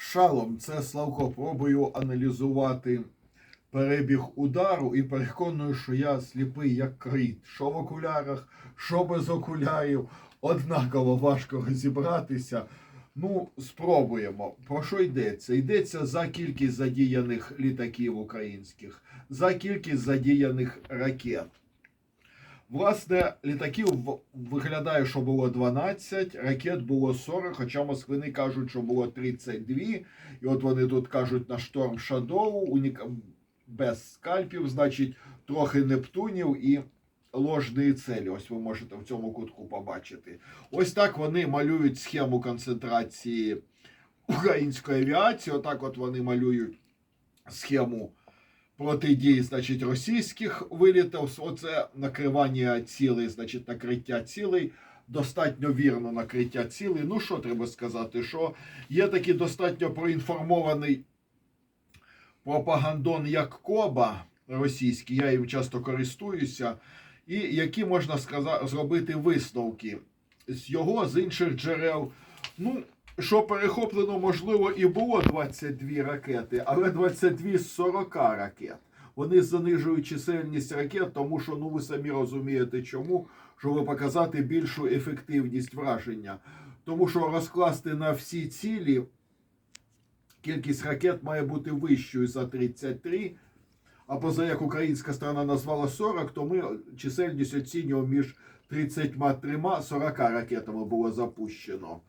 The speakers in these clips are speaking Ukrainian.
Шалом, це Славко. Пробую аналізувати перебіг удару і переконую, що я сліпий як кріт. Що в окулярах, що без окулярів. Однаково важко розібратися. Ну, спробуємо. Про що йдеться? Йдеться за кількість задіяних літаків українських, за кількість задіяних ракет. Власне, літаків виглядає, що було 12, ракет було 40, хоча москвини кажуть, що було 32. І от вони тут кажуть на шторм Шадоу, унік... без скальпів, значить, трохи Нептунів і ложної целі. Ось ви можете в цьому кутку побачити. Ось так вони малюють схему концентрації української авіації. Отак от вони малюють схему протидії, значить, російських вилітів. Оце накривання цілей, значить, накриття цілей. Достатньо вірно накриття цілей. Ну, що треба сказати? Що є такий достатньо проінформований пропагандон, як Коба російський, я їм часто користуюся, і які можна сказати, зробити висновки з його, з інших джерел. Ну, що перехоплено, можливо, і було 22 ракети, але 22 з 40 ракет. Вони занижують чисельність ракет, тому що ну ви самі розумієте, чому, щоб показати більшу ефективність враження. Тому що розкласти на всі цілі кількість ракет має бути вищою за 33. А поза як українська сторона назвала 40, то ми чисельність оцінюємо між 33 40 ракетами було запущено.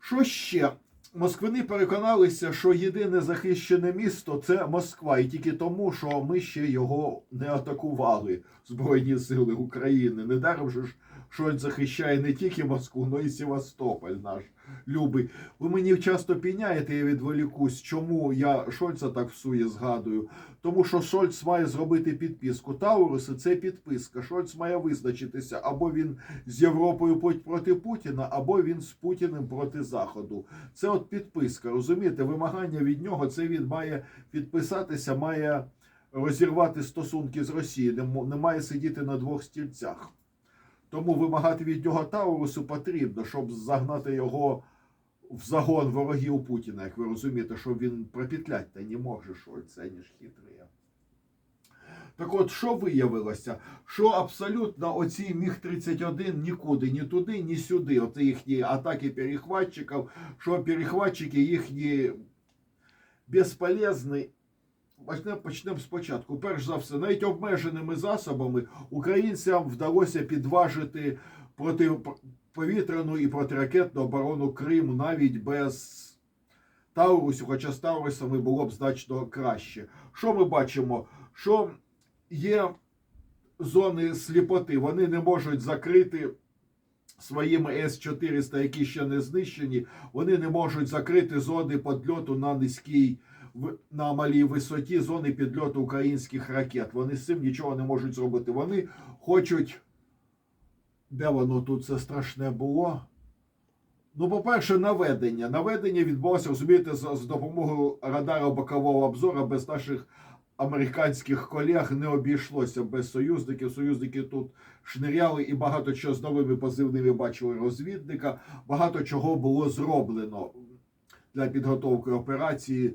Що ще? Москвини переконалися, що єдине захищене місто це Москва, і тільки тому, що ми ще його не атакували Збройні Сили України. Недаром же ж Шольц захищає не тільки Москву, але й Севастополь наш любий. Ви мені часто піняєте, я відволікусь, чому я Шольца так всує згадую. Тому що Шольц має зробити підписку. Тауруси це підписка. Шольц має визначитися, або він з Європою проти Путіна, або він з Путіним проти Заходу. Це от підписка. Розумієте, вимагання від нього це він має підписатися, має розірвати стосунки з Росією, не має сидіти на двох стільцях. Тому вимагати від нього Таурусу потрібно, щоб загнати його в загон ворогів Путіна, як ви розумієте, що він пропетлять та не може Шольц, ані ж хитрий. Так от, що виявилося? Що абсолютно оці Міг-31 нікуди, ні туди, ні сюди. Оце їхні атаки перехватчиків, що перехватчики їхні безполезні. Почнемо спочатку. Перш за все, навіть обмеженими засобами українцям вдалося підважити протиповітряну і протиракетну оборону Криму навіть без Таурусу, хоча з Таурусами було б значно краще. Що ми бачимо? Що є зони сліпоти, вони не можуть закрити своїми С-400, які ще не знищені, вони не можуть закрити зони підльоту на низькій на малій висоті зони підльоту українських ракет. Вони з цим нічого не можуть зробити. Вони хочуть. Де воно тут це страшне було? Ну, по-перше, наведення. Наведення відбулося, розумієте, з, з допомогою радара бокового обзору без наших американських колег не обійшлося без союзників. Союзники тут шниряли і багато чого з новими позивними бачили розвідника. Багато чого було зроблено для підготовки операції.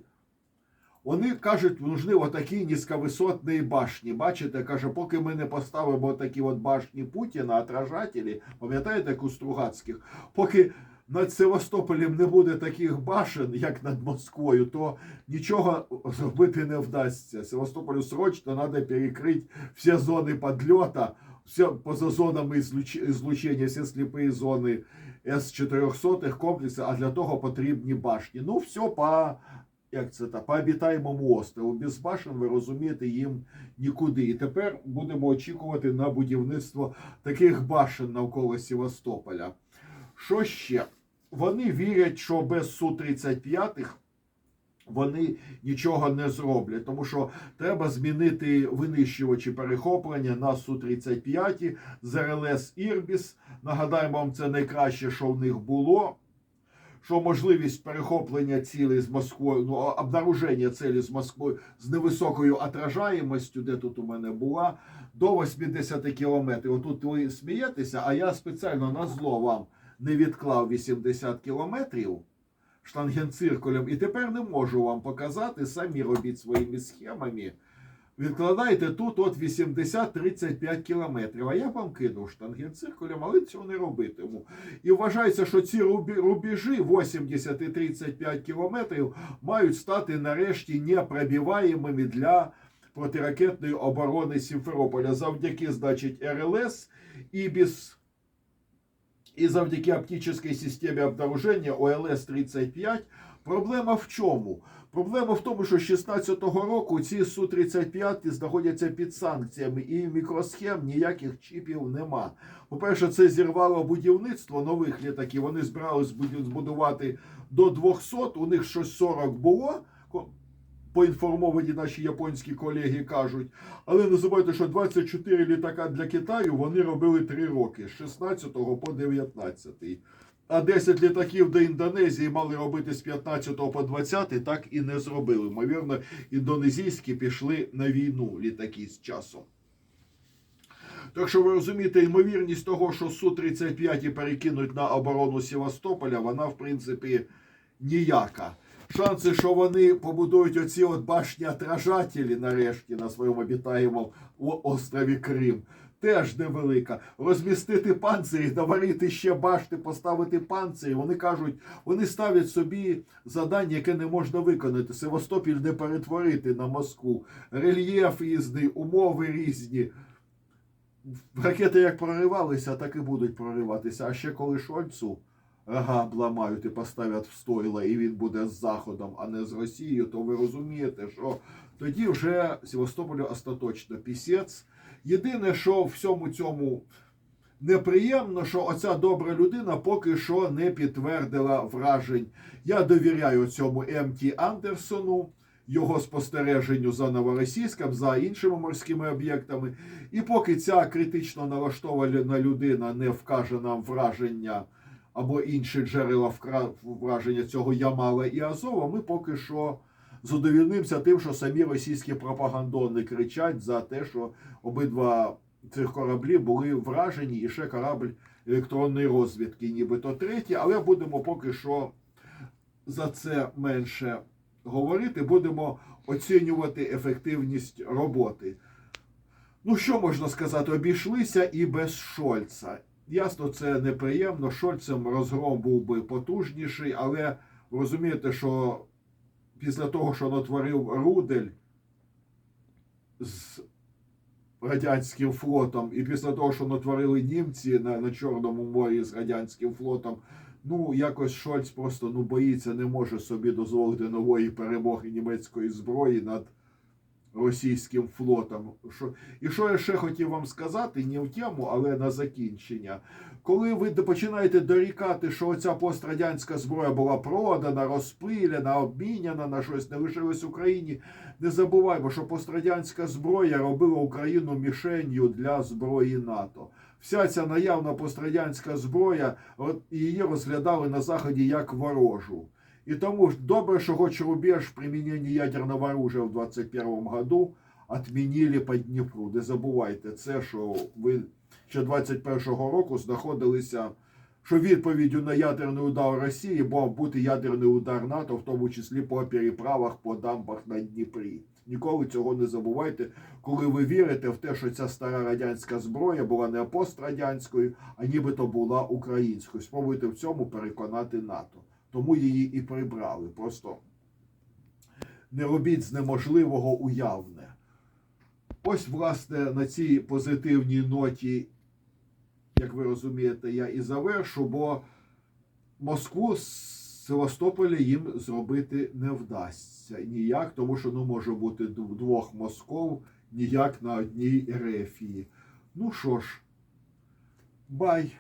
Вони кажуть, нужны отакі низьковисотні башні. Бачите, каже, поки ми не поставимо такі от башні Путіна, отражателі, пам'ятаєте, як у Стругацьких, поки над Севастополем не буде таких башен, як над Москвою, то нічого зробити не вдасться. Севастополю срочно треба перекрити всі зони підльота, все поза зонами излуч- излучення, всі сліпі зони С-400 комплексу, а для того потрібні башні. Ну, все по як це та по обітаємому острову. Без башен, ви розумієте, їм нікуди. І тепер будемо очікувати на будівництво таких башен навколо Севастополя. Що ще? Вони вірять, що без Су-35 вони нічого не зроблять, тому що треба змінити винищувачі перехоплення на Су-35 з РЛС Ірбіс. Нагадаємо вам, це найкраще, що в них було що можливість перехоплення цілей з Москвою, ну обнаруження цілі з Москвою з невисокою отражаємостю, де тут у мене була, до 80 кілометрів. Отут ви смієтеся, а я спеціально на зло вам не відклав 80 кілометрів штангенциркулем. І тепер не можу вам показати, самі робіть своїми схемами. Відкладайте тут от 80-35 кілометрів. А я вам кинув штангенциркулем, але цього не робитиму. І вважається, що ці рубежі 80 і 35 кілометрів мають стати нарешті непробиваємими для протиракетної оборони Сімферополя завдяки, значить, РЛС і без і завдяки оптичній системі обнаруження ОЛС-35. Проблема в чому? Проблема в тому, що з 16-го року ці Су-35 знаходяться під санкціями, і мікросхем ніяких чіпів нема. По-перше, це зірвало будівництво нових літаків. Вони збирались збудувати до 200, у них щось 40 було. Поінформовані наші японські колеги кажуть. Але не забувайте, що 24 літака для Китаю вони робили 3 роки з 16 по 19. А 10 літаків до Індонезії мали робити з 15 по 20, так і не зробили. Ймовірно, індонезійські пішли на війну літаки з часом. Так що ви розумієте, ймовірність того, що Су-35 перекинуть на оборону Севастополя, вона, в принципі, ніяка. Шанси, що вони побудують оці от башні отражателі нарешті на своєму обітаємому острові Крим, теж невелика. Розмістити панцирі, наварити ще башти, поставити панцирі. Вони кажуть, вони ставлять собі завдання, яке не можна виконати. Севастопіль не перетворити на Москву. Рельєф різний, умови різні. Ракети як проривалися, так і будуть прориватися. А ще коли Шольцу обламають і поставлять в стойла, і він буде з Заходом, а не з Росією, то ви розумієте, що тоді вже Севастополю остаточно пісець. Єдине, що всьому цьому неприємно, що оця добра людина поки що не підтвердила вражень. Я довіряю цьому М.Т. Андерсону, його спостереженню за новоросійськом, за іншими морськими об'єктами. І поки ця критично налаштована людина не вкаже нам враження або інші джерела враження цього Ямала і Азова, ми поки що задовільнимося тим, що самі російські пропагандони кричать за те, що обидва цих кораблі були вражені, і ще корабль електронної розвідки, нібито третій, але будемо поки що за це менше говорити, будемо оцінювати ефективність роботи. Ну, що можна сказати, обійшлися і без Шольца. Ясно, це неприємно. Шольцем розгром був би потужніший, але розумієте, що після того, що натворив Рудель з радянським флотом, і після того, що натворили німці на, на Чорному морі з радянським флотом, ну якось Шольц просто ну боїться, не може собі дозволити нової перемоги німецької зброї над російським флотом. Що, і що я ще хотів вам сказати, не в тему, але на закінчення. Коли ви починаєте дорікати, що оця пострадянська зброя була продана, розпиляна, обміняна на щось, не лишилось Україні, не забуваймо, що пострадянська зброя робила Україну мішенью для зброї НАТО. Вся ця наявна пострадянська зброя, її розглядали на Заході як ворожу. И тому ж добре, що хоч рубеж применения ядерного оружия в 21 году отменили по Дніпру. Не забувайте це, що ви ще 21-го року знаходилися, що відповіддю на ядерний удар Росії мав бути ядерний удар НАТО, в тому числі по переправах по дамбах на Дніпрі. Ніколи цього не забувайте, коли ви вірите в те, що ця стара радянська зброя була не пострадянською, а нібито була українською. Спробуйте в цьому переконати НАТО. Тому її і прибрали. Просто не робіть з неможливого уявне. Ось, власне, на цій позитивній ноті, як ви розумієте, я і завершу, бо Москву з Севастополя їм зробити не вдасться ніяк, тому що ну може бути двох Москов, ніяк на одній рефії. Ну що ж, бай.